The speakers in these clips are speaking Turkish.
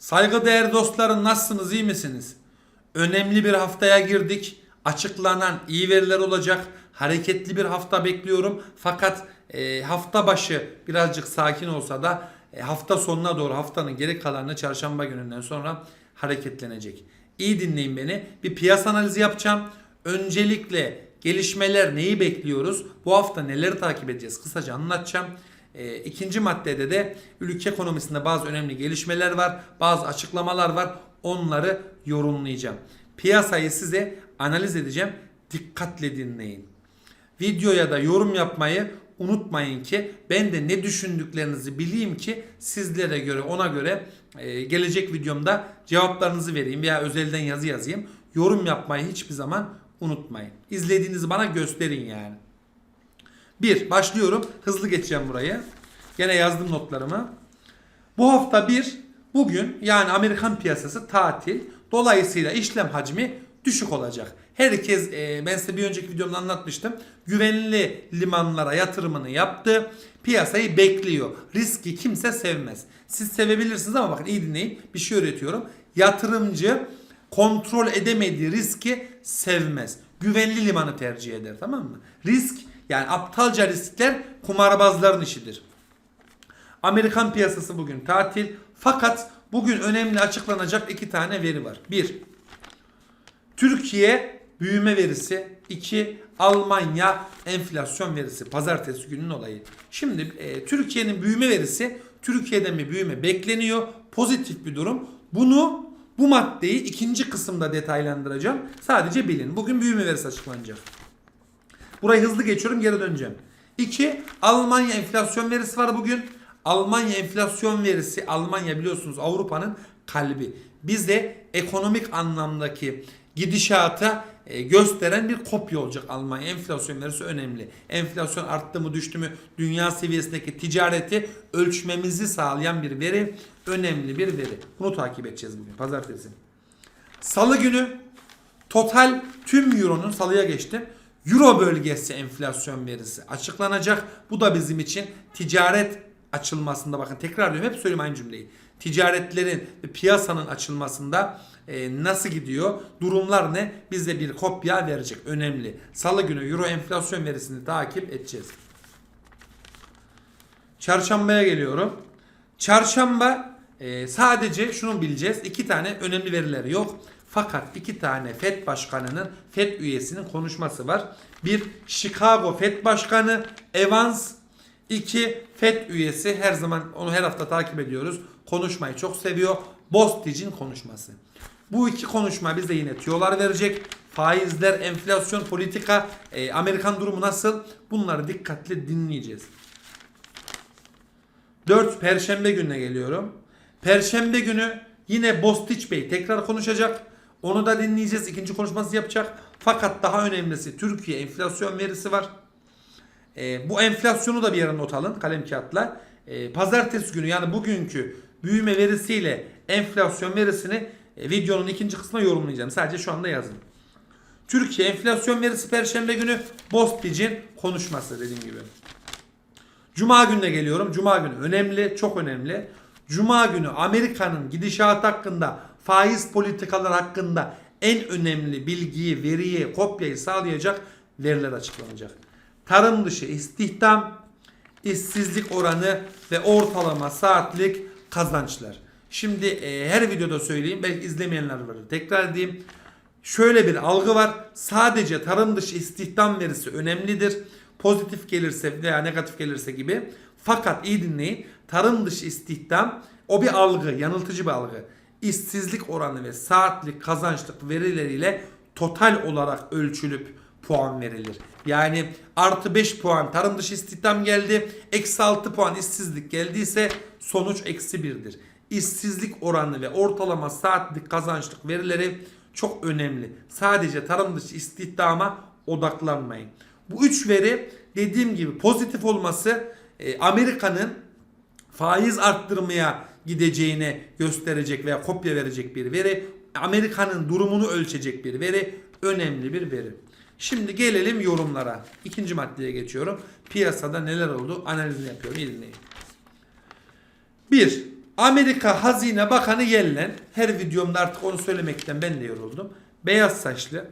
Saygıdeğer dostlarım nasılsınız iyi misiniz? Önemli bir haftaya girdik. Açıklanan iyi veriler olacak. Hareketli bir hafta bekliyorum. Fakat e, hafta başı birazcık sakin olsa da e, hafta sonuna doğru haftanın geri kalanını çarşamba gününden sonra hareketlenecek. İyi dinleyin beni. Bir piyasa analizi yapacağım. Öncelikle gelişmeler neyi bekliyoruz? Bu hafta neleri takip edeceğiz? Kısaca anlatacağım. E, ikinci maddede de ülke ekonomisinde bazı önemli gelişmeler var. Bazı açıklamalar var. Onları yorumlayacağım. Piyasayı size analiz edeceğim. Dikkatle dinleyin. Videoya da yorum yapmayı unutmayın ki ben de ne düşündüklerinizi bileyim ki sizlere göre ona göre e, gelecek videomda cevaplarınızı vereyim veya özelden yazı yazayım. Yorum yapmayı hiçbir zaman unutmayın. İzlediğinizi bana gösterin yani. Bir, başlıyorum. Hızlı geçeceğim burayı. Gene yazdım notlarımı. Bu hafta bir, bugün yani Amerikan piyasası tatil. Dolayısıyla işlem hacmi düşük olacak. Herkes, e, ben size bir önceki videomda anlatmıştım. Güvenli limanlara yatırımını yaptı. Piyasayı bekliyor. Riski kimse sevmez. Siz sevebilirsiniz ama bakın iyi dinleyin. Bir şey öğretiyorum. Yatırımcı kontrol edemediği riski sevmez. Güvenli limanı tercih eder tamam mı? Risk yani aptalca riskler kumarbazların işidir. Amerikan piyasası bugün tatil. Fakat bugün önemli açıklanacak iki tane veri var. Bir, Türkiye büyüme verisi. 2. Almanya enflasyon verisi. Pazartesi günün olayı. Şimdi e, Türkiye'nin büyüme verisi Türkiye'den bir büyüme bekleniyor. Pozitif bir durum. Bunu bu maddeyi ikinci kısımda detaylandıracağım. Sadece bilin. Bugün büyüme verisi açıklanacak. Burayı hızlı geçiyorum geri döneceğim. 2. Almanya enflasyon verisi var bugün. Almanya enflasyon verisi Almanya biliyorsunuz Avrupa'nın kalbi. Bize ekonomik anlamdaki gidişata e, gösteren bir kopya olacak Almanya. Enflasyon verisi önemli. Enflasyon arttı mı düştü mü dünya seviyesindeki ticareti ölçmemizi sağlayan bir veri. Önemli bir veri. Bunu takip edeceğiz bugün pazartesi. Salı günü total tüm euronun salıya geçtim. Euro bölgesi enflasyon verisi açıklanacak. Bu da bizim için ticaret açılmasında bakın tekrar diyorum hep söyleyeyim aynı cümleyi. Ticaretlerin ve piyasanın açılmasında e, nasıl gidiyor? Durumlar ne? Bize bir kopya verecek. Önemli. Salı günü Euro enflasyon verisini takip edeceğiz. Çarşambaya geliyorum. Çarşamba e, sadece şunu bileceğiz. iki tane önemli veriler yok. Fakat iki tane FED başkanının, FED üyesinin konuşması var. Bir Chicago FED başkanı Evans, iki FED üyesi her zaman onu her hafta takip ediyoruz. Konuşmayı çok seviyor. Bostich'in konuşması. Bu iki konuşma bize yine tüyolar verecek. Faizler, enflasyon, politika, e, Amerikan durumu nasıl? Bunları dikkatli dinleyeceğiz. 4 Perşembe gününe geliyorum. Perşembe günü yine Bostich Bey tekrar konuşacak. Onu da dinleyeceğiz. İkinci konuşması yapacak. Fakat daha önemlisi Türkiye enflasyon verisi var. E, bu enflasyonu da bir yere not alın kalem kağıtla. E, pazartesi günü yani bugünkü büyüme verisiyle enflasyon verisini e, videonun ikinci kısmına yorumlayacağım. Sadece şu anda yazın. Türkiye enflasyon verisi perşembe günü Bostich'in konuşması dediğim gibi. Cuma gününe geliyorum. Cuma günü önemli, çok önemli. Cuma günü Amerika'nın gidişat hakkında, faiz politikalar hakkında en önemli bilgiyi, veriyi, kopyayı sağlayacak veriler açıklanacak. Tarım dışı istihdam, işsizlik oranı ve ortalama saatlik kazançlar. Şimdi e, her videoda söyleyeyim, belki izlemeyenler var. Tekrar edeyim. Şöyle bir algı var. Sadece tarım dışı istihdam verisi önemlidir. Pozitif gelirse veya negatif gelirse gibi. Fakat iyi dinleyin. Tarım dışı istihdam o bir algı, yanıltıcı bir algı. İşsizlik oranı ve saatlik kazançlık verileriyle total olarak ölçülüp puan verilir. Yani artı 5 puan tarım dışı istihdam geldi. Eksi 6 puan işsizlik geldiyse sonuç eksi 1'dir. İşsizlik oranı ve ortalama saatlik kazançlık verileri çok önemli. Sadece tarım dışı istihdama odaklanmayın. Bu üç veri dediğim gibi pozitif olması e, Amerika'nın faiz arttırmaya gideceğine gösterecek veya kopya verecek bir veri. Amerika'nın durumunu ölçecek bir veri. Önemli bir veri. Şimdi gelelim yorumlara. İkinci maddeye geçiyorum. Piyasada neler oldu analizini yapıyorum. İyi dinleyin. 1. Amerika Hazine Bakanı Yellen, her videomda artık onu söylemekten ben de yoruldum. Beyaz saçlı,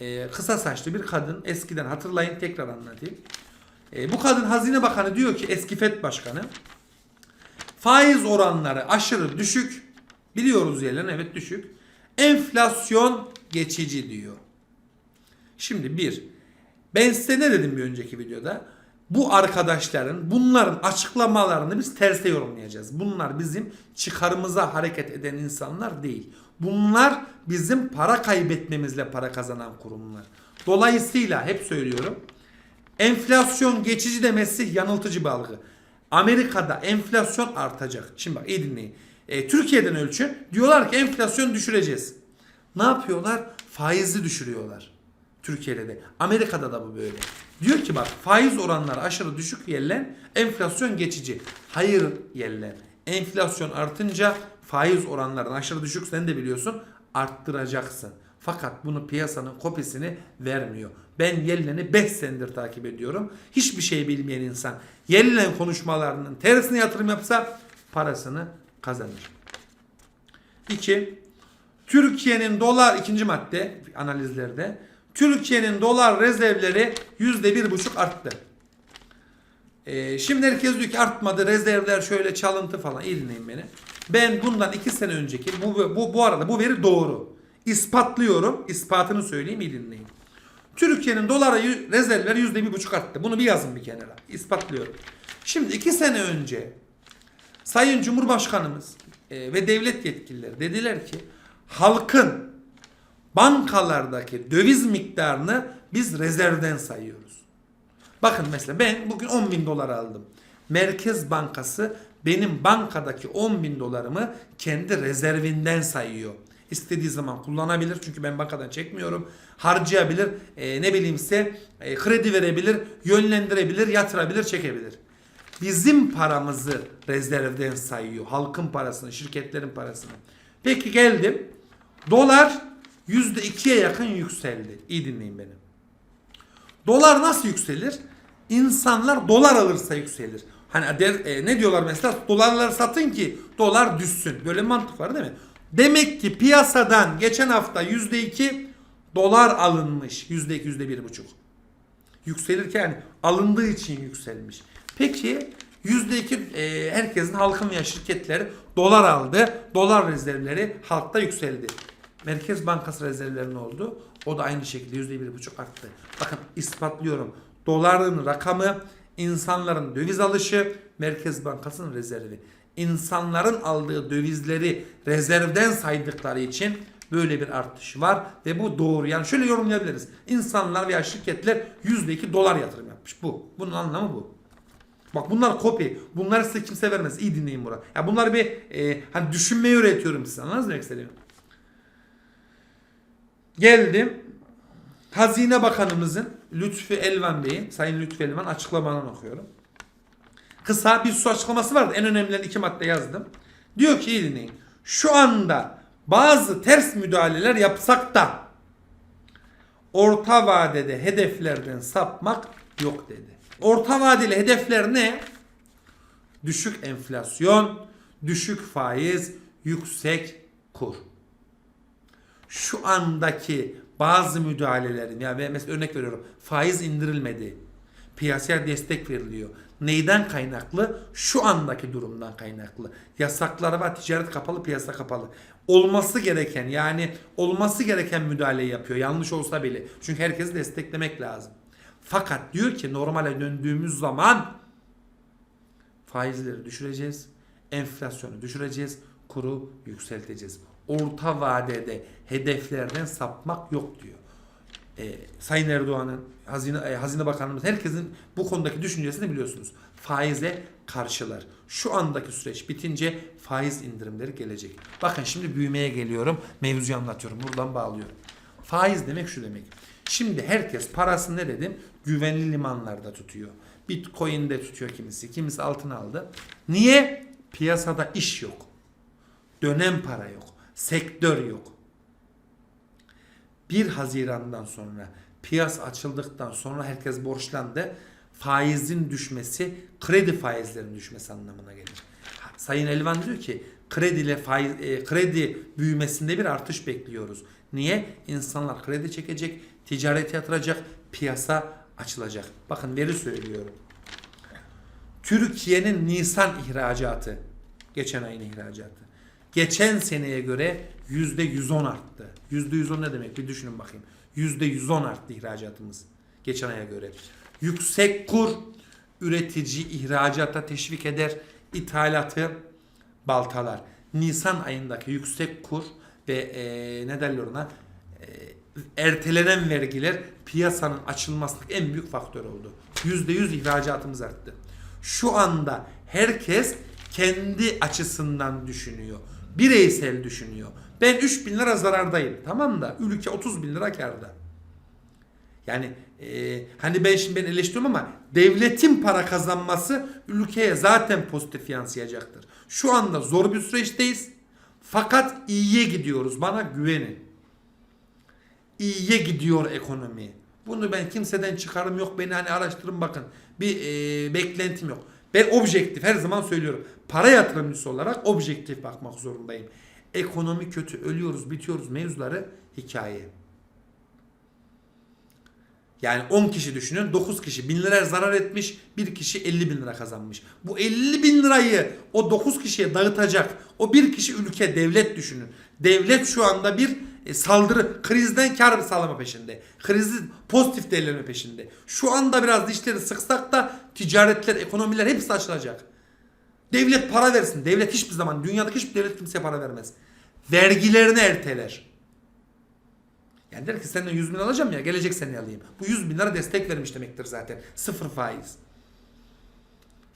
e, kısa saçlı bir kadın. Eskiden hatırlayın tekrar anlatayım. E, bu kadın Hazine Bakanı diyor ki eski FED Başkanı. Faiz oranları aşırı düşük. Biliyoruz Yellen evet düşük. Enflasyon geçici diyor. Şimdi bir, ben size ne dedim bir önceki videoda? Bu arkadaşların, bunların açıklamalarını biz terse yorumlayacağız. Bunlar bizim çıkarımıza hareket eden insanlar değil. Bunlar bizim para kaybetmemizle para kazanan kurumlar. Dolayısıyla hep söylüyorum. Enflasyon geçici demesi yanıltıcı bir algı. Amerika'da enflasyon artacak. Şimdi bak iyi dinleyin. E, Türkiye'den ölçün. Diyorlar ki enflasyon düşüreceğiz. Ne yapıyorlar? Faizi düşürüyorlar. Türkiye'de de. Amerika'da da bu böyle. Diyor ki bak faiz oranları aşırı düşük yellen enflasyon geçici. Hayır yellen. Enflasyon artınca faiz oranların aşırı düşük sen de biliyorsun arttıracaksın. Fakat bunu piyasanın kopisini vermiyor. Ben Yellen'i 5 senedir takip ediyorum. Hiçbir şey bilmeyen insan Yellen konuşmalarının tersine yatırım yapsa parasını kazanır. 2. Türkiye'nin dolar ikinci madde analizlerde Türkiye'nin dolar rezervleri yüzde bir buçuk arttı. Ee, şimdi herkes diyor ki artmadı rezervler şöyle çalıntı falan iyi dinleyin beni. Ben bundan iki sene önceki bu, bu, bu arada bu veri doğru. İspatlıyorum. ispatını söyleyeyim iyi dinleyin. Türkiye'nin dolara rezervleri yüzde bir buçuk arttı. Bunu bir yazın bir kenara. İspatlıyorum. Şimdi iki sene önce Sayın Cumhurbaşkanımız e, ve devlet yetkilileri dediler ki halkın bankalardaki döviz miktarını biz rezervden sayıyoruz. Bakın mesela ben bugün 10 bin dolar aldım. Merkez Bankası benim bankadaki 10 bin dolarımı kendi rezervinden sayıyor. İstediği zaman kullanabilir çünkü ben bankadan çekmiyorum. Harcayabilir, e, ne bileyimse e, kredi verebilir, yönlendirebilir, yatırabilir, çekebilir. Bizim paramızı rezervden sayıyor. Halkın parasını, şirketlerin parasını. Peki geldim. Dolar %2'ye yakın yükseldi. İyi dinleyin beni. Dolar nasıl yükselir? İnsanlar dolar alırsa yükselir. Hani der, e, ne diyorlar mesela? Dolarları satın ki dolar düşsün. Böyle mantık var değil mi? Demek ki piyasadan geçen hafta %2 dolar alınmış. %2, %1,5. Yükselirken alındığı için yükselmiş. Peki %2 e, herkesin halkın veya şirketleri dolar aldı. Dolar rezervleri halkta yükseldi. Merkez Bankası rezervleri ne oldu? O da aynı şekilde %1,5 arttı. Bakın ispatlıyorum. Doların rakamı, insanların döviz alışı, Merkez Bankası'nın rezervi. İnsanların aldığı dövizleri rezervden saydıkları için böyle bir artış var ve bu doğru. Yani şöyle yorumlayabiliriz. İnsanlar veya şirketler %2 dolar yatırım yapmış. Bu. Bunun anlamı bu. Bak bunlar kopya. Bunları size kimse vermez. İyi dinleyin burada. Ya bunlar bir e, hani düşünmeyi öğretiyorum size. Anladınız mı demek istediğimi? Geldim. Hazine Bakanımızın Lütfü Elvan Bey'in, Sayın Lütfü Elvan açıklamalarını okuyorum. Kısa bir su açıklaması vardı. En önemlileri iki madde yazdım. Diyor ki iyi dinleyin. Şu anda bazı ters müdahaleler yapsak da orta vadede hedeflerden sapmak yok dedi. Orta vadeli hedefler ne? Düşük enflasyon, düşük faiz, yüksek kur. Şu andaki bazı müdahalelerin ya yani mesela örnek veriyorum faiz indirilmedi. Piyasaya destek veriliyor. Neyden kaynaklı? Şu andaki durumdan kaynaklı. Yasaklar var, ticaret kapalı, piyasa kapalı. Olması gereken yani olması gereken müdahaleyi yapıyor. Yanlış olsa bile. Çünkü herkesi desteklemek lazım. Fakat diyor ki normale döndüğümüz zaman faizleri düşüreceğiz, enflasyonu düşüreceğiz, kuru yükselteceğiz. Orta vadede hedeflerden sapmak yok diyor. Ee, Sayın Erdoğan'ın, Hazine, e, Hazine Bakanımız herkesin bu konudaki düşüncesini biliyorsunuz. Faize karşılar. Şu andaki süreç bitince faiz indirimleri gelecek. Bakın şimdi büyümeye geliyorum. Mevzuyu anlatıyorum. Buradan bağlıyorum. Faiz demek şu demek. Şimdi herkes parasını ne dedim? Güvenli limanlarda tutuyor. Bitcoin'de tutuyor kimisi. Kimisi altın aldı. Niye? Piyasada iş yok. Dönem para yok. Sektör yok. 1 Haziran'dan sonra piyasa açıldıktan sonra herkes borçlandı. Faizin düşmesi kredi faizlerinin düşmesi anlamına gelir. Sayın Elvan diyor ki krediyle faiz, e, kredi büyümesinde bir artış bekliyoruz. Niye? İnsanlar kredi çekecek, ticarete yatıracak, piyasa açılacak. Bakın veri söylüyorum. Türkiye'nin Nisan ihracatı, geçen ayın ihracatı. Geçen seneye göre yüzde 110 arttı. Yüzde 110 ne demek? Bir düşünün bakayım. Yüzde 110 arttı ihracatımız geçen aya göre. Yüksek kur üretici ihracata teşvik eder, ithalatı baltalar. Nisan ayındaki yüksek kur ve e, ne derler ona e, ertelenen vergiler piyasanın açılmasındaki en büyük faktör oldu. %100 ihracatımız arttı. Şu anda herkes kendi açısından düşünüyor. Bireysel düşünüyor. Ben 3 bin lira zarardayım. Tamam da ülke 30 bin lira karda. Yani e, hani ben şimdi ben eleştiriyorum ama devletin para kazanması ülkeye zaten pozitif yansıyacaktır. Şu anda zor bir süreçteyiz. Fakat iyiye gidiyoruz. Bana güvenin. İyiye gidiyor ekonomi. Bunu ben kimseden çıkarım yok. Beni hani araştırın bakın. Bir e, beklentim yok. Ben objektif her zaman söylüyorum. Para yatırımcısı olarak objektif bakmak zorundayım. Ekonomi kötü, ölüyoruz, bitiyoruz mevzuları hikaye. Yani 10 kişi düşünün 9 kişi 1000 lira zarar etmiş bir kişi 50 bin lira kazanmış. Bu 50 bin lirayı o 9 kişiye dağıtacak o bir kişi ülke devlet düşünün. Devlet şu anda bir e, saldırı krizden kar sağlama peşinde. Krizi pozitif değerlenme peşinde. Şu anda biraz dişleri sıksak da ticaretler ekonomiler hepsi açılacak. Devlet para versin. Devlet hiçbir zaman dünyadaki hiçbir devlet kimseye para vermez. Vergilerini erteler. Yani der ki senden 100 bin alacağım ya gelecek sene alayım. Bu 100 bin lira destek vermiş demektir zaten. Sıfır faiz.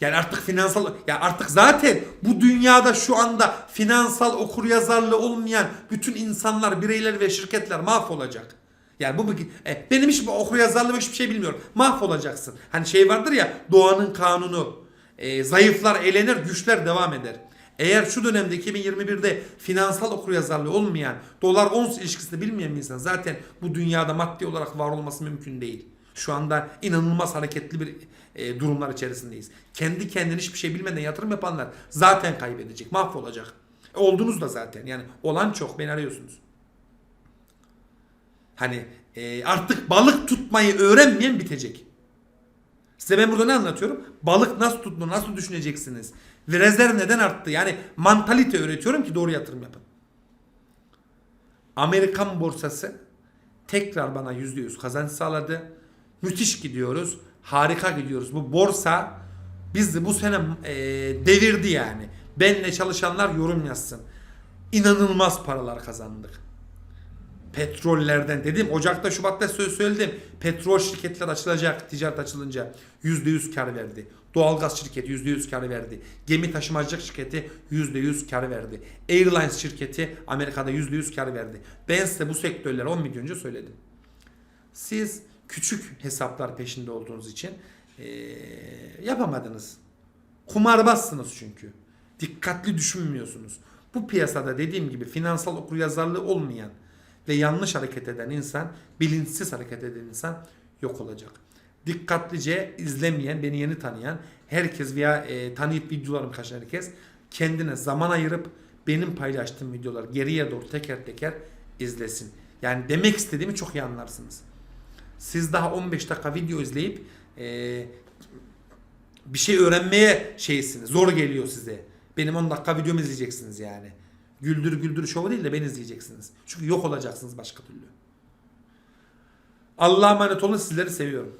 Yani artık finansal ya artık zaten bu dünyada şu anda finansal okuryazarlığı olmayan bütün insanlar, bireyler ve şirketler mahvolacak. Yani bu e, benim hiç okuryazarlığım hiçbir şey bilmiyorum. Mahvolacaksın. Hani şey vardır ya doğanın kanunu. E, zayıflar elenir, güçler devam eder. Eğer şu dönemde 2021'de finansal okuryazarlığı olmayan, dolar ons ilişkisini bilmeyen bir insan zaten bu dünyada maddi olarak var olması mümkün değil. Şu anda inanılmaz hareketli bir e, durumlar içerisindeyiz. Kendi kendine hiçbir şey bilmeden yatırım yapanlar zaten kaybedecek, mahvolacak. E, oldunuz da zaten. Yani olan çok, beni arıyorsunuz. Hani e, artık balık tutmayı öğrenmeyen bitecek. Size ben burada ne anlatıyorum? Balık nasıl tutulur, nasıl düşüneceksiniz? Ve rezerv neden arttı? Yani mantalite öğretiyorum ki doğru yatırım yapın. Amerikan borsası tekrar bana %100 kazanç sağladı. Müthiş gidiyoruz. Harika gidiyoruz. Bu borsa bizi bu sene e, devirdi yani. Benle çalışanlar yorum yazsın. İnanılmaz paralar kazandık petrollerden dedim Ocak'ta Şubat'ta söz söyledim. Petrol şirketler açılacak ticaret açılınca %100 kar verdi. Doğalgaz şirketi %100 kar verdi. Gemi taşımacılık şirketi %100 kar verdi. Airlines şirketi Amerika'da %100 kar verdi. Ben size bu sektörleri 10 milyon önce söyledim. Siz küçük hesaplar peşinde olduğunuz için eee, yapamadınız. Kumarbazsınız çünkü. Dikkatli düşünmüyorsunuz. Bu piyasada dediğim gibi finansal okuryazarlığı olmayan ve yanlış hareket eden insan, bilinçsiz hareket eden insan yok olacak. Dikkatlice izlemeyen, beni yeni tanıyan herkes veya e, tanıyıp videolarımı kaçan herkes kendine zaman ayırıp benim paylaştığım videoları geriye doğru teker teker izlesin. Yani demek istediğimi çok iyi anlarsınız. Siz daha 15 dakika video izleyip e, bir şey öğrenmeye şeysiniz. Zor geliyor size. Benim 10 dakika videomu izleyeceksiniz yani. Güldür güldür şovu değil de beni izleyeceksiniz. Çünkü yok olacaksınız başka türlü. Allah'a emanet olun sizleri seviyorum.